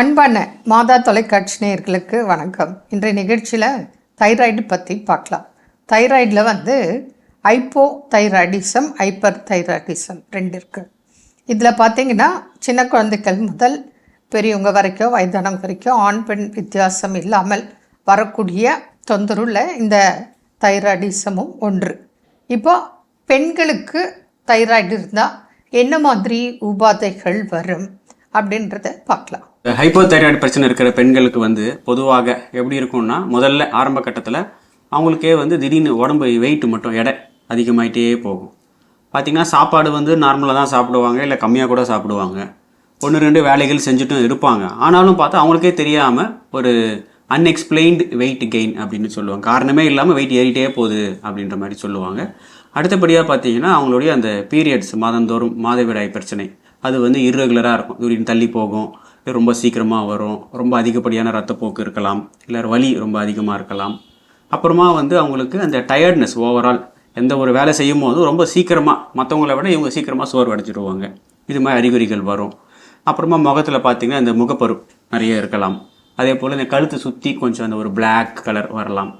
அன்பான மாதா தொலைக்காட்சி நேயர்களுக்கு வணக்கம். இன்றைய நிகழ்ச்சியில் தைராய்டு பற்றி பார்க்கலாம். தைராய்டில் வந்து ஐப்போ தைராய்டிசம் ஹைப்பர் தைராய்டிசம் ரெண்டு இருக்குது இதில் பார்த்தீங்கன்னா சின்ன குழந்தைகள் முதல் பெரியவங்க வரைக்கும் வயதானவங்க வரைக்கும் ஆண் பெண் வித்தியாசம் இல்லாமல் வரக்கூடிய தொந்தரவுல இந்த தைராய்டிசமும் ஒன்று. இப்போ பெண்களுக்கு தைராய்டு இருந்தால் என்ன மாதிரி உபாதைகள் வரும் அப்படின்றத பார்க்கலாம். ஹைப்போதைராய்டு பிரச்சனை இருக்கிற பெண்களுக்கு வந்து பொதுவாக எப்படி இருக்கும்னா முதல்ல ஆரம்ப கட்டத்தில் அவங்களுக்கே வந்து திடீர்னு உடம்பு வெயிட் மட்டும் எடை அதிகமாயிட்டே போகும். பார்த்திங்கன்னா சாப்பாடு வந்து நார்மலாக தான் சாப்பிடுவாங்க இல்லை கம்மியாக கூட சாப்பிடுவாங்க. ஒன்று ரெண்டு வேலைகள் செஞ்சுட்டும் இருப்பாங்க. ஆனாலும் பார்த்தா அவங்களுக்கே தெரியாமல் ஒரு அன்எக்ஸ்பிளைன்டு வெயிட் கெயின் அப்படின்னு சொல்லுவாங்க. காரணமே இல்லாமல் வெயிட் ஏறிட்டே போகுது அப்படின்ற மாதிரி சொல்லுவாங்க. அடுத்தபடியாக பார்த்தீங்கன்னா அவங்களுடைய அந்த பீரியட்ஸ் மாதந்தோறும் மாதவிடாய் பிரச்சனை அது வந்து இர்ரெகுலராக இருக்கும். திடீர்னு தள்ளி போகும். ரொம்ப சீக்கிரமாக வரும். ரொம்ப அதிகப்படியான ரத்தப்போக்கு இருக்கலாம். இல்லை வலி ரொம்ப அதிகமாக இருக்கலாம். அப்புறமா வந்து அவங்களுக்கு அந்த டயர்ட்னஸ் ஓவரால் எந்த ஒரு வேலை செய்யும் போது ரொம்ப சீக்கிரமாக மற்றவங்கள விட இவங்க சீக்கிரமாக சோர்வு அடைச்சிடுவாங்க இது மாதிரி அறிகுறிகள் வரும். அப்புறமா முகத்தில் பார்த்திங்கன்னா இந்த முகப்பரு நிறைய இருக்கலாம். அதே போல் இந்த கழுத்தை சுற்றி கொஞ்சம் அந்த ஒரு பிளாக் கலர் வரலாம்.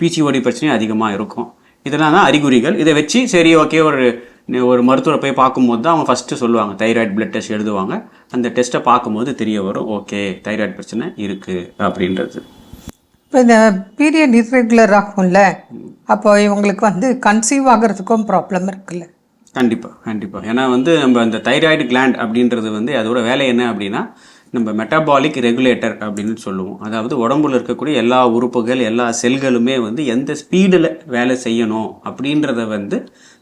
பிசிஓடி பிரச்சனையும் அதிகமாக இருக்கும். இதெல்லாம் தான் அறிகுறிகள். இதை வச்சு சரி ஓகே ஒரு ஒரு மருத்துவரை போய் பார்க்கும்போது தான் அவங்க ஃபஸ்ட்டு சொல்லுவாங்க. தைராய்டு பிளட் டெஸ்ட் எழுதுவாங்க. அந்த டெஸ்ட்டை பார்க்கும்போது தெரிய வரும் ஓகே தைராய்டு பிரச்சனை இருக்குது அப்படின்றது. இப்போ இந்த பீரியட் இர்ரெகுலர் ஆகும்ல அப்போ இவங்களுக்கு வந்து கன்சீவ் ஆகிறதுக்கும் ப்ராப்ளம் இருக்குல்ல. கண்டிப்பாக கண்டிப்பாக ஏன்னா வந்து நம்ம அந்த தைராய்டு கிளாண்ட் அப்படின்றது வந்து அதோட வேலை என்ன அப்படின்னா நம்ம மெட்டபாலிக் ரெகுலேட்டர் அப்படின்னு சொல்லுவோம். அதாவது உடம்புல இருக்கக்கூடிய எல்லா உறுப்புகள் எல்லா செல்களுமே வந்து எந்த ஸ்பீடில் வேலை செய்யணும் அப்படின்றத வந்து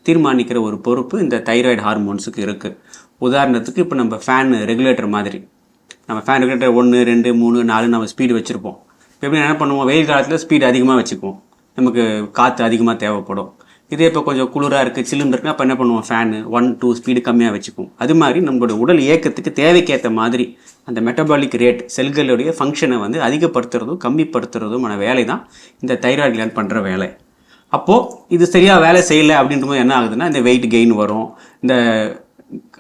தீர்மானிக்கிற ஒரு பொறுப்பு இந்த தைராய்டு ஹார்மோன்ஸுக்கு இருக்குது உதாரணத்துக்கு இப்போ நம்ம ஃபேன் ரெகுலேட்டர் மாதிரி. நம்ம ஃபேன் ரெகுலேட்டர் ஒன்று ரெண்டு மூணு நாலு நம்ம ஸ்பீடு வச்சுருப்போம். எப்படி என்ன பண்ணுவோம்? வெயில் காலத்தில் ஸ்பீடு அதிகமாக வச்சுக்குவோம். நமக்கு காற்று அதிகமாக தேவைப்படும். இதே இப்போ கொஞ்சம் குளிராக இருக்குது சில்லுன்னு இருக்குன்னா அப்போ என்ன பண்ணுவோம்? ஃபேனு ஒன் டூ ஸ்பீடு கம்மியாக வச்சுக்குவோம். அது மாதிரி நம்மளோட உடல் இயக்கத்துக்கு தேவைக்கேற்ற மாதிரி அந்த மெட்டபாலிக் ரேட் செல்களுடைய ஃபங்க்ஷனை வந்து அதிகப்படுத்துறதும் கம்மிப்படுத்துறதுமான வேலை தான் இந்த தைராய்டு கிளாண்ட் பண்ணுற வேலை. அப்போது இது சரியாக வேலை செய்யலை அப்படின்ற போது என்ன ஆகுதுன்னா இந்த வெயிட் கெயின் வரும். இந்த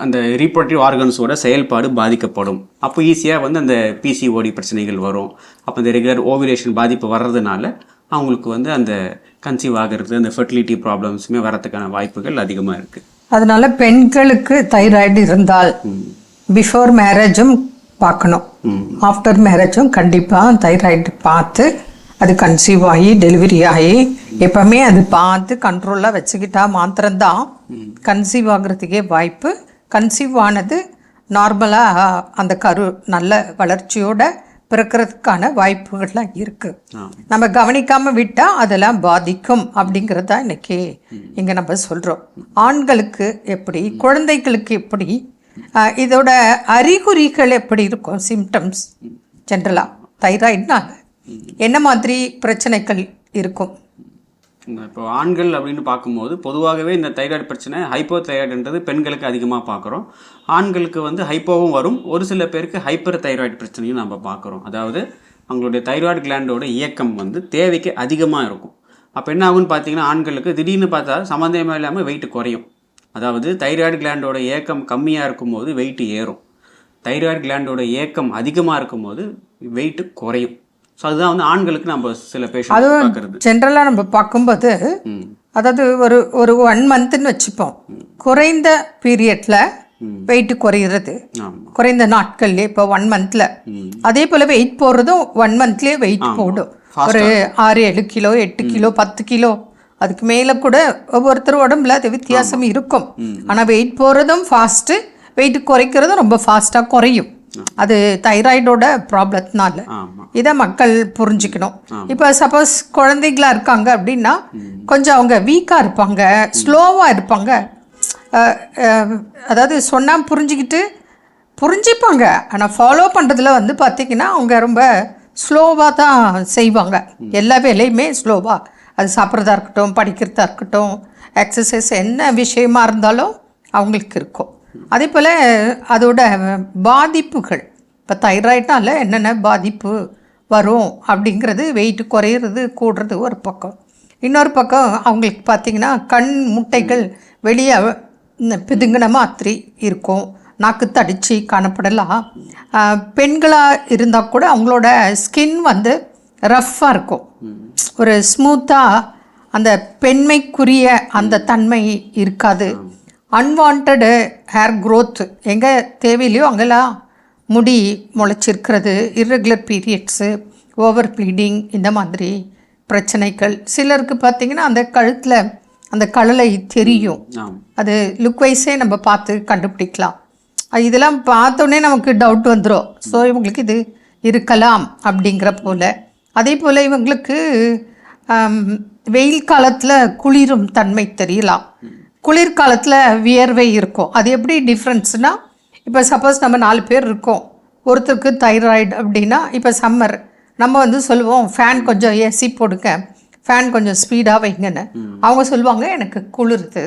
அந்த ரீப்ரொடக்டிவ் ஆர்கன்ஸோட செயல்பாடு பாதிக்கப்படும். அப்போ ஈஸியாக வந்து அந்த பிசிஓடி பிரச்சனைகள் வரும். அப்போ இந்த ரெகுலர் ஓவிலேஷன் பாதிப்பு வர்றதுனால அவங்களுக்கு வந்து அந்த கன்சீவ் ஆகிறது அந்த ஃபெர்டிலிட்டி ப்ராப்ளம்ஸுமே வரதுக்கான வாய்ப்புகள் அதிகமாக இருக்குது அதனால பெண்களுக்கு தைராய்டு இருந்தால் பிஃபோர் மேரேஜும் பார்க்கணும். ஆஃப்டர் மேரேஜும் கண்டிப்பாக தைராய்டு பார்த்து அது கன்சீவ் ஆகி டெலிவரி ஆகி எப்பவுமே அது பார்த்து கண்ட்ரோலாக வச்சுக்கிட்டா மாத்திரம்தான் கன்சீவ் ஆகிறதுக்கே வாய்ப்பு. கன்சீவ் ஆனது நார்மலாக அந்த கரு நல்ல வளர்ச்சியோட பிறக்கிறதுக்கான வாய்ப்புகள்லாம் இருக்குது. நம்ம கவனிக்காம விட்டா அதெல்லாம் பாதிக்கும் அப்படிங்கிறது தான் இன்னைக்கு இங்க நம்ம சொல்றோம். ஆண்களுக்கு எப்படி குழந்தைகளுக்கு எப்படி இதோட அறிகுறிகள் எப்படி இருக்கும் சிம்டம்ஸ் ஜென்ரலா தைராய்டுனால என்ன மாதிரி பிரச்சனைகள் இருக்கும்? இப்போ ஆண்கள் அப்படின்னு பார்க்கும்போது பொதுவாகவே இந்த தைராய்டு பிரச்சனை ஹைப்போ தைராய்டுன்றது பெண்களுக்கு அதிகமாக பார்க்குறோம். ஆண்களுக்கு வந்து ஹைப்போவும் வரும். ஒரு சில பேருக்கு ஹைப்பர் தைராய்டு பிரச்சனையும் நம்ம பார்க்குறோம். அதாவது அவங்களுடைய தைராய்டு கிளாண்டோட இயக்கம் வந்து தேவைக்கு அதிகமாக இருக்கும். அப்போ என்ன ஆகும்னு பார்த்தீங்கன்னா ஆண்களுக்கு திடீர்னு பார்த்தா சம்மந்தமே இல்லாமல் வெயிட் குறையும். அதாவது தைராய்டு கிளாண்டோட இயக்கம் கம்மியாக இருக்கும்போது வெயிட் ஏறும். தைராய்டு கிளாண்டோட இயக்கம் அதிகமாக இருக்கும்போது வெயிட்டு குறையும். ஸோ அதுதான் வந்து ஆண்களுக்கு நம்ம சில பேஷண்ட் பார்க்குறது. ஜென்ரலா நம்ம பார்க்கும்போது அதாவது ஒரு ஒரு ஒன் மந்த்னு வச்சுப்போம். குறைந்த பீரியட்ல வெயிட் குறையிறது. குறைந்த நாட்கள்ல இப்போ ஒன் மந்த்ல அதே போல வெயிட் போடுறதும் ஒன் மந்த்லயே வெயிட் போடும். ஒரு ஆறு ஏழு கிலோ எட்டு கிலோ பத்து கிலோ. அதுக்கு மேல கூட ஒவ்வொருத்தர் உடம்புல அது வித்தியாசம் இருக்கும். ஆனா வெயிட் போறதும் ஃபாஸ்ட் வெயிட் குறைக்கிறதும் ரொம்ப ஃபாஸ்டா குறையும். அது தைராய்டோட ப்ராப்ளத்தினால இதை மக்கள் புரிஞ்சுக்கணும். இப்போ சப்போஸ் குழந்தைகளா இருக்காங்க அப்படின்னா கொஞ்சம் அவங்க வீக்காக இருப்பாங்க ஸ்லோவாக இருப்பாங்க. அதாவது சொன்னால் புரிஞ்சுக்கிட்டு புரிஞ்சுப்பாங்க. ஆனால் ஃபாலோ பண்ணுறதுல வந்து பார்த்திங்கன்னா அவங்க ரொம்ப ஸ்லோவாக தான் செய்வாங்க. எல்லா வேலையுமே ஸ்லோவாக அது சாப்பிட்றதா இருக்கட்டும் படிக்கிறதா இருக்கட்டும் எக்ஸசைஸ் என்ன விஷயமா இருந்தாலும் அவங்களுக்கு இருக்கும். அதே போல் அதோட பாதிப்புகள் இப்போ தைராய்டால் என்னென்ன பாதிப்பு வரும் அப்படிங்கிறது வெயிட் குறையிறது கூடுறது ஒரு பக்கம். இன்னொரு பக்கம் அவங்களுக்கு பார்த்திங்கன்னா கண் முட்டைகள் வெளியே பிதுங்கின மாதிரி இருக்கும். நாக்கு தடித்து காணப்படலாம். பெண்களாக இருந்தால் கூட அவங்களோட ஸ்கின் வந்து ரஃப்பாக இருக்கும். ஒரு ஸ்மூத்தாக அந்த பெண்மைக்குரிய அந்த தன்மை இருக்காது. அன்வான்டு ஹேர் growth எங்கே தேவையில்லையோ அங்கெல்லாம் முடி முளைச்சிருக்கிறது irregular பீரியட்ஸு ஓவர் ப்ளீடிங் இந்த மாதிரி பிரச்சனைகள். சிலருக்கு பார்த்தீங்கன்னா அந்த கழுத்தில் அந்த கழலை தெரியும். அது லுக் வைஸே நம்ம பார்த்து கண்டுபிடிக்கலாம். இதெல்லாம் பார்த்தோன்னே நமக்கு டவுட் வந்துடும் ஸோ இவங்களுக்கு இது இருக்கலாம் அப்படிங்கிற போல். அதே போல் இவங்களுக்கு வெயில் காலத்தில் குளிரும் தன்மை தெரியலாம். குளிர்காலத்தில் வியர்வை இருக்கும். அது எப்படி டிஃப்ரென்ஸ்னால் இப்போ சப்போஸ் நம்ம நாலு பேர் இருக்கோம். ஒருத்தருக்கு தைராய்டு அப்படின்னா இப்போ சம்மர் நம்ம வந்து சொல்லுவோம் ஃபேன் கொஞ்சம் ஏசி போடுங்க. ஃபேன் கொஞ்சம் ஸ்பீடாக வைங்கன்னு. அவங்க சொல்லுவாங்க எனக்கு குளிருது.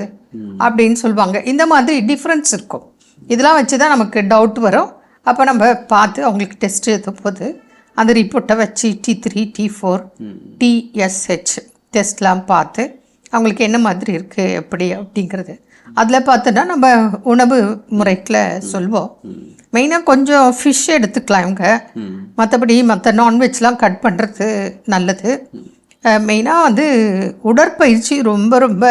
அப்படின்னு சொல்லுவாங்க. இந்த மாதிரி டிஃப்ரென்ஸ் இருக்கும். இதெல்லாம் வச்சு தான் நமக்கு டவுட் வரும். அப்போ நம்ம பார்த்து அவங்களுக்கு டெஸ்ட் எடுத்த போது அந்த ரிப்போர்ட்டை வச்சு T three T four TSH டெஸ்ட்லாம் பார்த்து அவங்களுக்கு என்ன மாதிரி இருக்குது எப்படி அப்படிங்கிறது. அதில் பார்த்தோன்னா நம்ம உணவு முறைகளை சொல்வோம். மெயினாக கொஞ்சம் ஃபிஷ் எடுத்துக்கலாம் இவங்க. மற்றபடி மற்ற நான்வெஜ்லாம் கட் பண்ணுறது நல்லது. மெயினாக வந்து உடற்பயிற்சி ரொம்ப ரொம்ப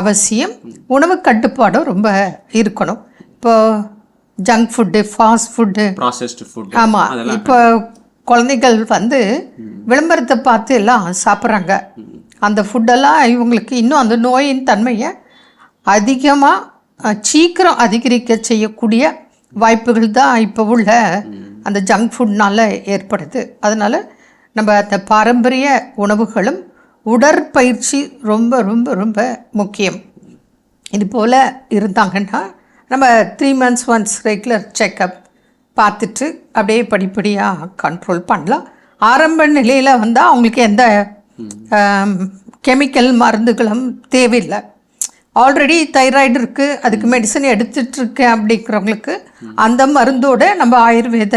அவசியம். உணவு கட்டுப்பாடும் ரொம்ப இருக்கணும். இப்போ junk food fast food processed food ஆமாம் இப்போ குழந்தைகள் வந்து விளம்பரத்தை பார்த்து எல்லாம் சாப்பிட்றாங்க. அந்த ஃபுட்டெல்லாம் இவங்களுக்கு இன்னும் அந்த நோயின் தன்மையை அதிகமாக சீக்கிரம் அதிகரிக்க செய்யக்கூடிய வாய்ப்புகள் தான் இப்போ உள்ள அந்த ஜங்க் ஃபுட்னால் ஏற்படுது. அதனால் நம்ம அந்த பாரம்பரிய உணவுகளும் உடற்பயிற்சி ரொம்ப ரொம்ப ரொம்ப முக்கியம். இது போல் இருந்தாங்கன்னா நம்ம three months once regular checkup பார்த்துட்டு அப்படியே படிப்படியாக கண்ட்ரோல் பண்ணலாம். ஆரம்ப நிலையில் வந்தால் அவங்களுக்கு எந்த கெமிக்கல் மருந்துகளும் தேவையில்லை. ஆல்ரெடி தைராய்டு இருக்குது அதுக்கு மெடிசன் எடுத்துட்ருக்கேன் அப்படிங்கிறவங்களுக்கு அந்த மருந்தோட நம்ம ஆயுர்வேத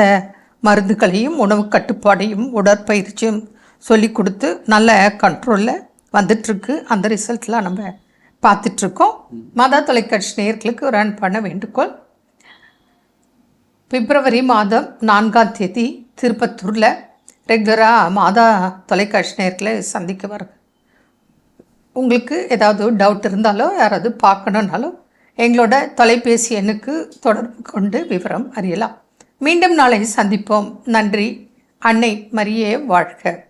மருந்துகளையும் உணவு கட்டுப்பாடையும் உடற்பயிற்சியும் சொல்லி கொடுத்து நல்ல கண்ட்ரோலில் வந்துட்டுருக்கு. அந்த ரிசல்ட்லாம் நம்ம பார்த்துட்ருக்கோம் மாதா தொலைக்காட்சி நேயர்களுக்கு ரன் பண்ண வேண்டுகோள். பிப்ரவரி மாதம் நான்காம் தேதி திருப்பத்தூரில் ரெகுலராக மாதா தொலைக்காட்சி நேரத்தில் சந்திக்க வருது உங்களுக்கு ஏதாவது டவுட் இருந்தாலோ யாராவது பார்க்கணுன்னாலோ எங்களோட தொலைபேசி எண்ணுக்கு தொடர்பு கொண்டு விவரம் அறியலாம். மீண்டும் நாளை சந்திப்போம். நன்றி. அன்னை மரியே வாழ்க.